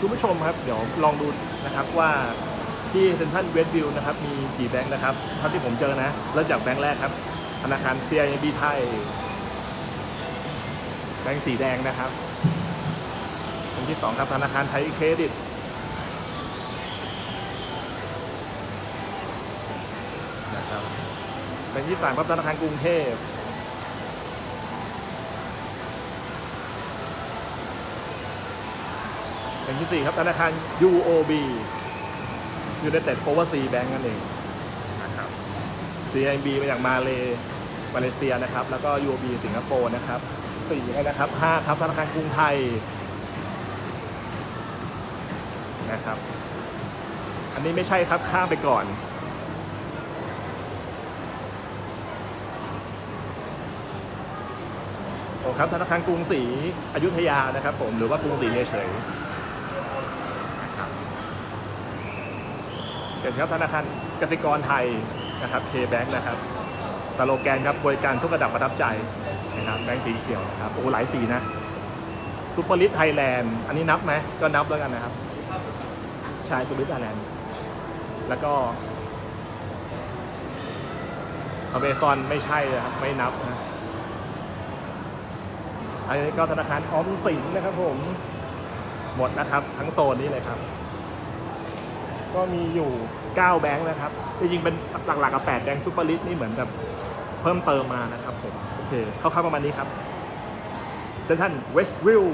คุณผู้ชมครับ เดี๋ยวลองดูนะครับว่าที่เซ็นทรัลเวสต์วิวนะครับ มีกี่แบงค์นะครับเท่าที่ผมเจอนะเริ่มจากแบงค์แรกครับธนาคาร CIMB ไทย แบงค์สีแดงนะครับแบงค์ที่สองครับธนาคารไทยเครดิตนะครับแบงค์ที่สามครับธนาคารกรุงเทพ แบงค์ที่สี่ครับธนาคาร UOB United Overseas Bank นั่นเองนะครับ CIMB มาจากมาเลมาเลเซียนะครับ แล้วก็ UOB สิงคโปร์นะครับสี่นะครับห้าครับธนาคารกรุงไทยนะครับ อันนี้ไม่ใช่ครับข้ามไปก่อนโอ้ครับธนาคารกรุงศรีอยุธยานะครับผมหรือว่ากรุงศรีเฉยๆนะครับ เห็นครับธนาคารกสิกรไทยนะครับ K-Bank นะครับสโลแกนครับบริการทุกระดับประทับใจนะครับแบงค์สีเขียวนะครับโอ้หลายสีนะซูเปอร์ลิสไทยแลนด์อันนี้นับไหมก็นับแล้วกันนะครับใช่ซูเปอร์ลิสไทยแลนด์แล้วก็อเมซอนไม่ใช่นะครับไม่นับนะอันนี้ก็ธนาคารออมสินนะครับผม หมดนะครับ ทั้งโซนนี้เลยครับ ก็มีอยู่ 9 แบงค์นะครับจริงๆเป็นหลักๆกับ 8 แบงค์ซูเปอร์ลิสนี่เหมือนแบบเพิ่มเติมมานะครับผมโอเคเข้าๆประมาณนี้ครับเซนทันเวสต์วิว